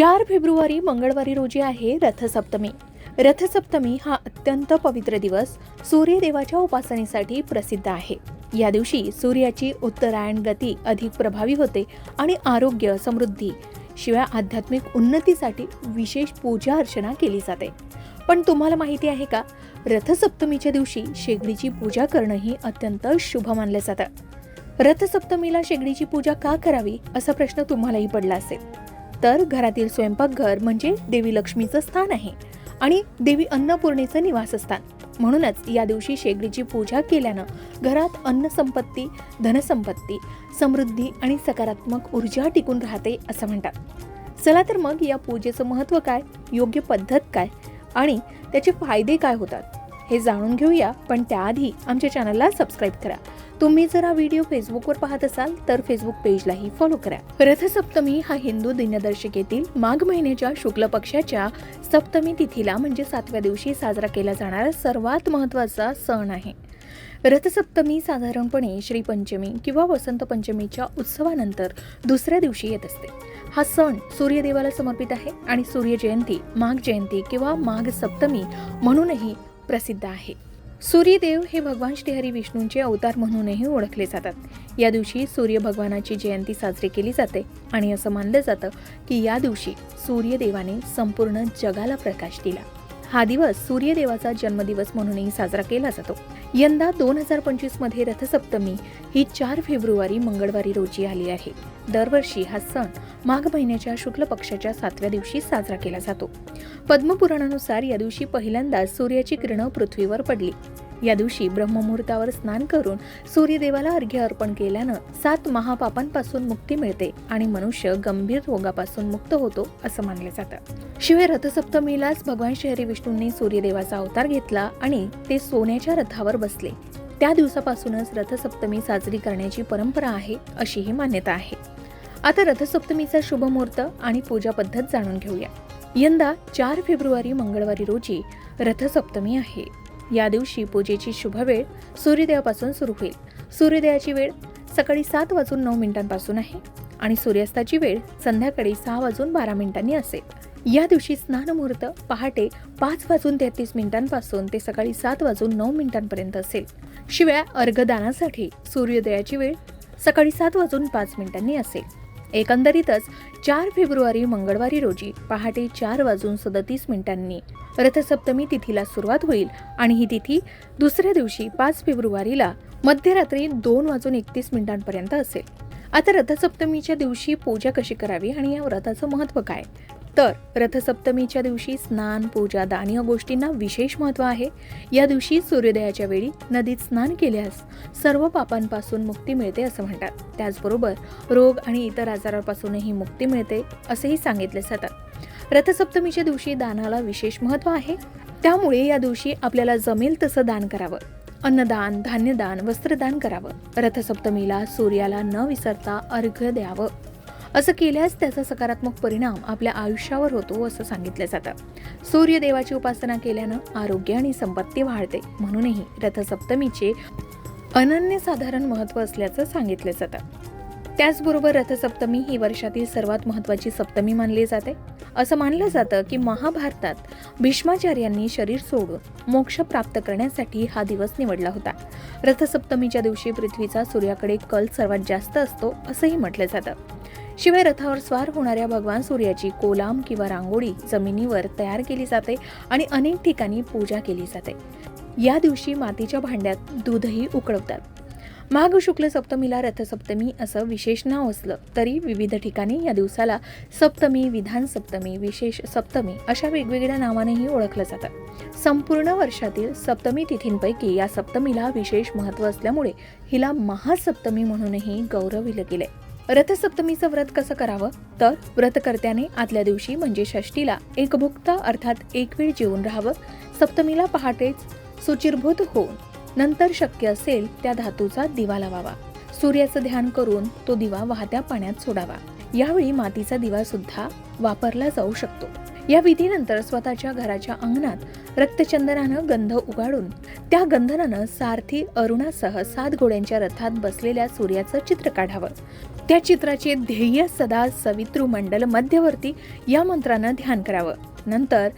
चार फेब्रुवारी मंगळवारी रोजी आहे रथसप्तमी. रथसप्तमी हा अत्यंत पवित्र दिवस सूर्यदेवाच्या उपासनेसाठी प्रसिद्ध आहे. या दिवशी सूर्याची उत्तरायण गती अधिक प्रभावी होते आणि आरोग्य समृद्धी. शिवाय आध्यात्मिक उन्नतीसाठी विशेष पूजा अर्चना केली जाते. पण तुम्हाला माहिती आहे का? रथसप्तमीच्या दिवशी शेगडीची पूजा करणंही अत्यंत शुभ मानलं जातं. रथसप्तमीला शेगडीची पूजा का करावी? असा प्रश्न तुम्हालाही पडला असेल. तर घरातील स्वयंपाकघर म्हणजे देवी लक्ष्मीचं स्थान आहे आणि देवी अन्नपूर्णेचं निवासस्थान. म्हणूनच या दिवशी शेगडीची पूजा केल्यानं घरात अन्नसंपत्ती धनसंपत्ती समृद्धी आणि सकारात्मक ऊर्जा टिकून राहते असं म्हणतात. चला तर मग या पूजेचं महत्त्व काय योग्य पद्धत काय आणि त्याचे फायदे काय होतात हे जाणून घेऊया पण त्याआधी आमच्या चॅनलला सबस्क्राईब करा. तुम्ही जर हा व्हिडिओ फेसबुकवर पाहत असाल तर फेसबुक पेजलाही फॉलो करा. रथसप्तमी हा हिंदू दिनदर्शिकेतील माघ महिन्याच्या शुक्ल पक्षाच्या सप्तमी तिथीला म्हणजे सातव्या दिवशी साजरा केला जाणारा सर्वात महत्त्वाचा सण आहे. रथसप्तमी साधारणपणे श्रीपंचमी किंवा वसंत पंचमीच्या उत्सवानंतर दुसऱ्या दिवशी येत असते. हा सण सूर्यदेवाला समर्पित आहे आणि सूर्य जयंती माघ जयंती किंवा माघ सप्तमी म्हणूनही प्रसिद्ध आहे. सूर्यदेव हे भगवान श्रीहरी विष्णूंचे अवतार म्हणूनही ओळखले जातात. या दिवशी सूर्य भगवानाची जयंती साजरी केली जाते आणि असं मानलं जातं की या दिवशी सूर्यदेवाने संपूर्ण जगाला प्रकाश दिला. हा दिवस सूर्यदेवाचा जन्मदिवस म्हणूनही साजरा केला जातो. यंदा दोन हजार पंचवीसमध्ये रथसप्तमी ही चार फेब्रुवारी मंगळवारी रोजी आली आहे. दरवर्षी हा सण माघ महिन्याच्या शुक्ल पक्षाच्या सातव्या दिवशी साजरा केला जातो. पद्मपुराणानुसार या दिवशी पहिल्यांदाच सूर्याची किरणं पृथ्वीवर पडली. या दिवशी ब्रह्ममुहूर्तावर स्नान करून सूर्यदेवाला अर्घ्य अर्पण केल्यानं सात महापापांपासून मुक्ती मिळते आणि मनुष्य गंभीर रोगापासून मुक्त होतो असं मानलं जातं. शिवाय रथसप्तमीलाच भगवान शहरी विष्णूंनी सूर्यदेवाचा अवतार घेतला आणि ते सोन्याच्या रथावर बसले. त्या दिवसापासूनच रथसप्तमी साजरी करण्याची परंपरा आहे अशीही मान्यता आहे. आता रथसप्तमीचा शुभ मुहूर्त आणि पूजा पद्धत जाणून घेऊया. यंदा चार फेब्रुवारी मंगळवारी रोजी रथसप्तमी आहे. या दिवशी पूजेची शुभ वेळ सूर्योदयापासून सुरू होईल. सूर्योदयाची वेळ सकाळी सात वाजून नऊ मिनिटांपासून आहे आणि सूर्यास्ताची वेळ संध्याकाळी सहा वाजून बारा मिनिटांनी असेल. या दिवशी स्नान मुहूर्त पहाटे पाच वाजून तेहतीस मिनिटांपासून ते सकाळी सात वाजून नऊ मिनिटांपर्यंत असेल. शिवाय अर्घदानासाठी सूर्योदयाची वेळ सकाळी सात वाजून पाच मिनिटांनी असेल. एकंदरीतच चार फेब्रुवारी मंगळवारी रोजी पहाटे चार वाजून सदतीस मिनिटांनी रथसप्तमी तिथीला सुरुवात होईल आणि ही तिथी दुसऱ्या दिवशी पाच फेब्रुवारीला मध्यरात्री दोन वाजून एकतीस मिनिटांपर्यंत असेल. आता रथसप्तमीच्या दिवशी पूजा कशी करावी आणि या व्रताचं महत्त्व काय? तर रथसप्तमीच्या दिवशी स्नान पूजा दान या गोष्टींना विशेष महत्त्व आहे. या दिवशी सूर्योदयाच्या वेळी नदीत स्नान केल्यास सर्व पापांपासून मुक्ती मिळते असं म्हणतात. त्याचबरोबर रोग आणि इतर आजारापासूनही मुक्ती मिळते असेही सांगितले जातात. रथसप्तमीच्या दिवशी दानाला विशेष महत्त्व आहे. त्यामुळे या दिवशी आपल्याला जमेल तसं दान करावं. अन्नदान धान्यदान वस्त्रदान करावं. रथसप्तमीला सूर्याला न विसरता अर्घ्य द्यावं. असं केल्यास त्याचा सकारात्मक परिणाम आपल्या आयुष्यावर होतो असं सांगितलं जातं. सूर्यदेवाची उपासना केल्यानं आरोग्य आणि संपत्ती वाढते म्हणूनही रथसप्तमीचे अनन्यसाधारण महत्त्व असल्याचं सांगितलं जातं. त्याचबरोबर रथसप्तमी ही वर्षातील सर्वात महत्त्वाची सप्तमी मानली जाते. असं मानलं जातं की महाभारतात भीष्माचार्यांनी शरीर सोडून मोक्ष प्राप्त करण्यासाठी हा दिवस निवडला होता. रथसप्तमीच्या दिवशी पृथ्वीचा सूर्याकडे कल सर्वात जास्त असतो असंही म्हटलं जातं. शिवाय रथावर स्वार होणाऱ्या भगवान सूर्याची कोलाम किंवा रांगोळी जमिनीवर तयार केली जाते आणि अनेक ठिकाणी पूजा केली जाते. या दिवशी मातीच्या भांड्यात दूधही उकळवतात. माघ शुक्ल सप्तमीला रथसप्तमी असं विशेष नाव असलं तरी विविध ठिकाणी या दिवसाला सप्तमी विधान सप्तमी विशेष सप्तमी अशा वेगवेगळ्या नावानेही ओळखलं जातं. संपूर्ण वर्षातील सप्तमी तिथींपैकी या सप्तमीला विशेष महत्त्व असल्यामुळे हिला महासप्तमी म्हणूनही गौरविलं गेलंय. रथसप्तमीचं व्रत कसं करावं? तर व्रतकर्त्याने आदल्या दिवशी म्हणजे षष्टीला एकभुक्त अर्थात एक वेळ जेवून राहावं. सप्तमीला पहाटेच सुचिरभूत होऊन नंतर शक्य असेल त्या धातूचा दिवा लावावा. सूर्याचं ध्यान करून तो दिवा वाहत्या पाण्यात सोडावा. यावेळी मातीचा दिवा सुद्धा वापरला जाऊ शकतो. या विधीनंतर स्वतःच्या घराच्या अंगणात रक्तचंदनानं गंध उगाडून त्या गंधनानं सारथी अरुणासह सात घोड्यांच्या रथात बसलेल्या सूर्याचं चित्र काढावं. त्या चित्राचे ध्येय सदा सवितृ मंडल मध्यवर्ती या मंत्रानं ध्यान करावं. नंतर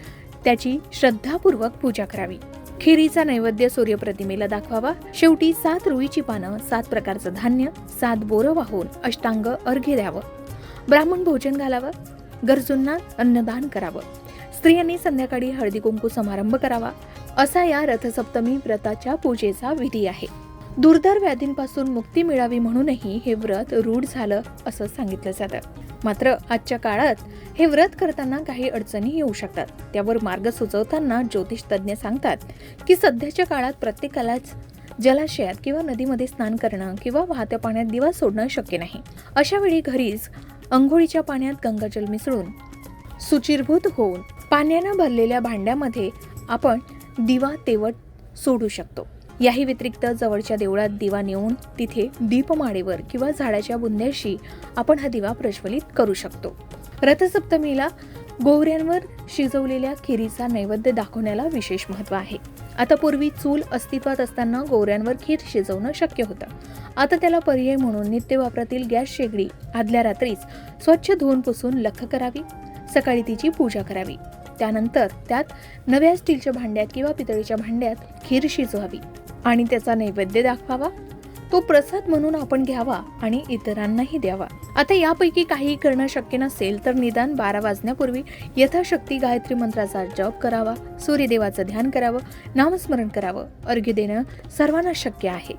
त्याची श्रद्धापूर्वक पूजा करावी. खिरीचा नैवेद्य सूर्यप्रतिमेला दाखवावा. शेवटी सात रुईची पानं सात प्रकारचं धान्य सात बोरं वाहून अष्टांग अर्घ्य द्यावं. ब्राह्मण भोजन घालावं. गरजूंना अन्नदान करावं. स्त्रियांनी संध्याकाळी हळदी कुंकू समारंभ करावा. असा या रथसप्तमी व्रताच्या पूजेचा विधी आहे. दुर्धर व्याधींपासून मुक्ती मिळावी म्हणूनही हे व्रत रूढ झालं असं सांगितलं जातं. मात्र आजच्या काळात हे व्रत करताना काही अडचणी येऊ शकतात. त्यावर मार्ग सुचवताना ज्योतिष तज्ज्ञ सांगतात की सध्याच्या काळात प्रत्येकालाच जलाशयात किंवा नदीमध्ये स्नान करणं किंवा वाहत्या पाण्यात दिवा सोडणं शक्य नाही. अशा वेळी घरीच अंघोळीच्या पाण्यात गंगाजल मिसळून सुचिरभूत होऊन पाण्यानं भरलेल्या भांड्यामध्ये आपण दिवा तेवट सोडू शकतो. याही व्यतिरिक्त जवळच्या देवळात दिवा नेऊन तिथे दीपमाळेवर किंवा झाडाच्या बुंद्याशी आपण हा दिवा प्रज्वलित करू शकतो. रथसप्तमीला गोवऱ्यांवर शिजवलेल्या खिरीचा नैवेद्य दाखवण्याला विशेष महत्त्व आहे. आता पूर्वी चूल अस्तित्वात असताना गोवऱ्यांवर खीर शिजवणं शक्य होतं. आता त्याला पर्याय म्हणून नित्य वापरातील गॅस शेगडी आदल्या रात्रीच स्वच्छ धुवून पुसून लख करावी सकाळी तिची पूजा करावी. त्यानंतर त्यात नव्या स्टीलच्या भांड्यात किंवा पितळीच्या भांड्यात खीर शिजवावी. आणि त्याचा नैवेद्य दाखवावा. तो प्रसाद म्हणून आपण घ्यावा आणि इतरांनाही द्यावा. आता यापैकी काही करणं शक्य नसेल तर निदान बारा वाजण्यापूर्वी यथाशक्ती गायत्री मंत्राचा जप करावा सूर्यदेवाचं ध्यान करावं नामस्मरण करावं. अर्घ्य देणं सर्वांना शक्य आहे.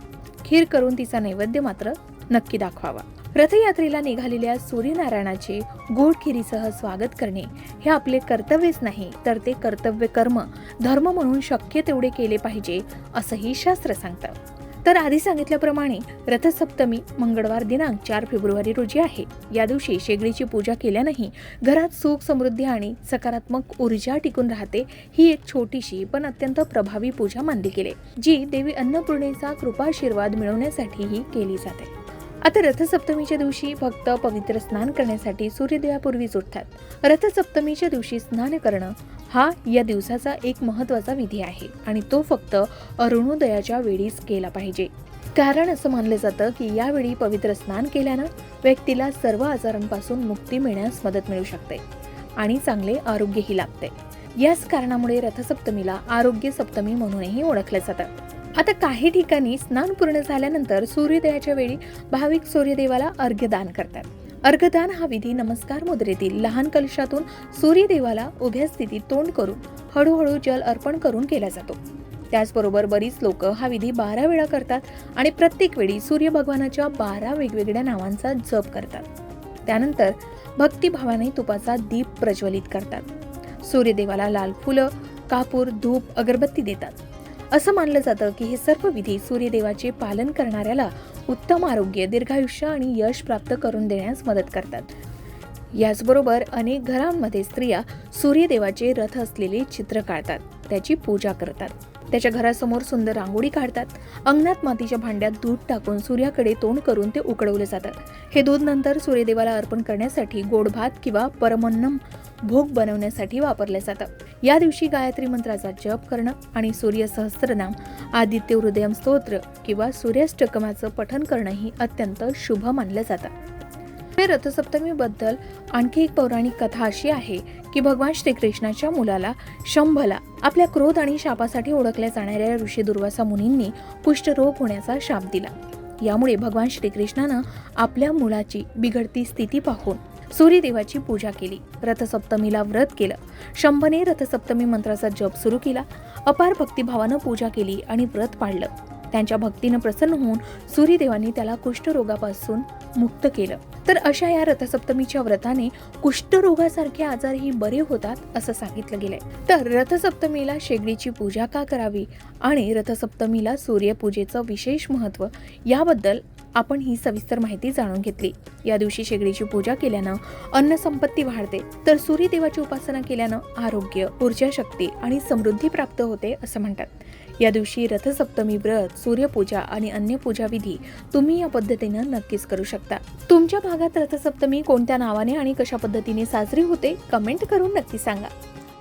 खीर करून तिचा नैवेद्य मात्र नक्की दाखवावा. रथयात्रेला निघालेल्या सूर्यनारायणाचे गोडखिरीसह स्वागत करणे हे आपले कर्तव्यच नाही तर ते कर्तव्य कर्म धर्म म्हणून शक्य तेवढे केले पाहिजे असंही शास्त्र सांगतं. तर आधी सांगितल्याप्रमाणे रथसप्तमी मंगळवार दिनांक चार फेब्रुवारी रोजी आहे. या दिवशी शेगडीची पूजा केल्यानंही घरात सुख समृद्धी आणि सकारात्मक ऊर्जा टिकून राहते ही एक छोटीशी पण अत्यंत प्रभावी पूजा मानली गेली जी देवी अन्नपूर्णेचा कृपाशीर्वाद मिळवण्यासाठीही केली जाते. आता रथसप्तमीच्या दिवशी भक्त पवित्र स्नान करण्यासाठी सूर्योदयापूर्वीच उठतात रथसप्तमीच्या दिवशी स्नान करणं हा या दिवसाचा एक महत्त्वाचा विधी आहे आणि तो फक्त अरुणोदयाच्या वेळीच केला पाहिजे. कारण असं मानलं जातं की यावेळी पवित्र स्नान केल्यानं व्यक्तीला सर्व आजारांपासून मुक्ती मिळण्यास मदत मिळू शकते आणि चांगले आरोग्यही लाभते. याच कारणामुळे रथसप्तमीला आरोग्य सप्तमी म्हणूनही ओळखलं जातं. आता काही ठिकाणी स्नान पूर्ण झाल्यानंतर सूर्योदयाच्या वेळी भाविक सूर्यदेवाला अर्घ्यदान करतात. अर्घदान हा विधी नमस्कार मुद्रेतील लहान कलशातून सूर्यदेवाला उभ्या स्थितीत तोंड करून हळूहळू जल अर्पण करून केला जातो. त्याचबरोबर बरीच लोक हा विधी बारा वेळा करतात आणि प्रत्येक वेळी सूर्य भगवानाच्या बारा वेगवेगळ्या नावांचा जप करतात. त्यानंतर भक्तिभावाने तुपाचा दीप प्रज्वलित करतात. सूर्यदेवाला लाल फुलं कापूर धूप अगरबत्ती देतात. असं मानलं जातं की हे सर्व विधी सूर्यदेवाचे पालन करणाऱ्याला उत्तम आरोग्य दीर्घायुष्य आणि यश प्राप्त करून देण्यास मदत करतात. याचबरोबर अनेक घरांमध्ये स्त्रिया सूर्यदेवाचे रथ असलेले चित्र काढतात त्याची पूजा करतात. त्याच्या घरासमोर सुंदर रांगोळी काढतात. अंगणात मातीच्या भांड्यात दूध टाकून सूर्याकडे तोंड करून ते उकडवले जातात. हे दूध नंतर सूर्यदेवाला अर्पण करण्यासाठी गोड भात किंवा परमन्नम भोग बनवण्यासाठी वापरलं जातं या दिवशी गायत्री मंत्राचा जप करणं आणि सूर्य सहस्त्रनाम आदित्य हृदयम स्तोत्र किंवा सूर्याष्टकमाचं पठन करणंही अत्यंत शुभ मानलं जातं हे रथसप्तमीबद्दल आणखी एक पौराणिक कथा अशी आहे की भगवान श्रीकृष्णाच्या मुलाला शंभला आपल्या क्रोध आणि शापासाठी ओळखल्या जाणाऱ्या ऋषी दुर्वासा मुनींनी कुष्ठरोग होण्याचा शाप दिला. यामुळे भगवान श्रीकृष्णानं आपल्या मुलाची बिघडती स्थिती पाहून सूर्यदेवाची पूजा केली. रथसप्तमीला व्रत केलं. शंभने रथसप्तमी मंत्राचा जप सुरू केला. अपार भक्तिभावानं पूजा केली आणि व्रत पाळलं. त्यांच्या भक्तीनं प्रसन्न होऊन सूर्यदेवाने त्याला कुष्ठरोगापासून मुक्त केलं. तर अशा या रथसप्तमीच्या व्रताने कुष्ठरोगासारखे आजारही बरे होतात असं सांगितलं गेलंय. तर रथसप्तमीला शेगडीची पूजा का करावी आणि रथसप्तमीला सूर्यपूजेचं विशेष महत्त्व याबद्दल आपण ही सविस्तर माहिती जाणून घेतली. या दिवशी शेगडीची पूजा केल्यानं अन्नसंपत्ती वाढते तर सूर्यदेवाची उपासना केल्यानं आरोग्य ऊर्जा शक्ती आणि समृद्धी प्राप्त होते असं म्हणतात. या दिवशी रथसप्तमी व्रत सूर्यपूजा आणि अन्य पूजा विधी तुम्ही या पद्धतीनं नक्कीच करू शकता. तुमच्या भागात रथसप्तमी कोणत्या नावाने आणि कशा पद्धतीने साजरी होते कमेंट करून नक्की सांगा.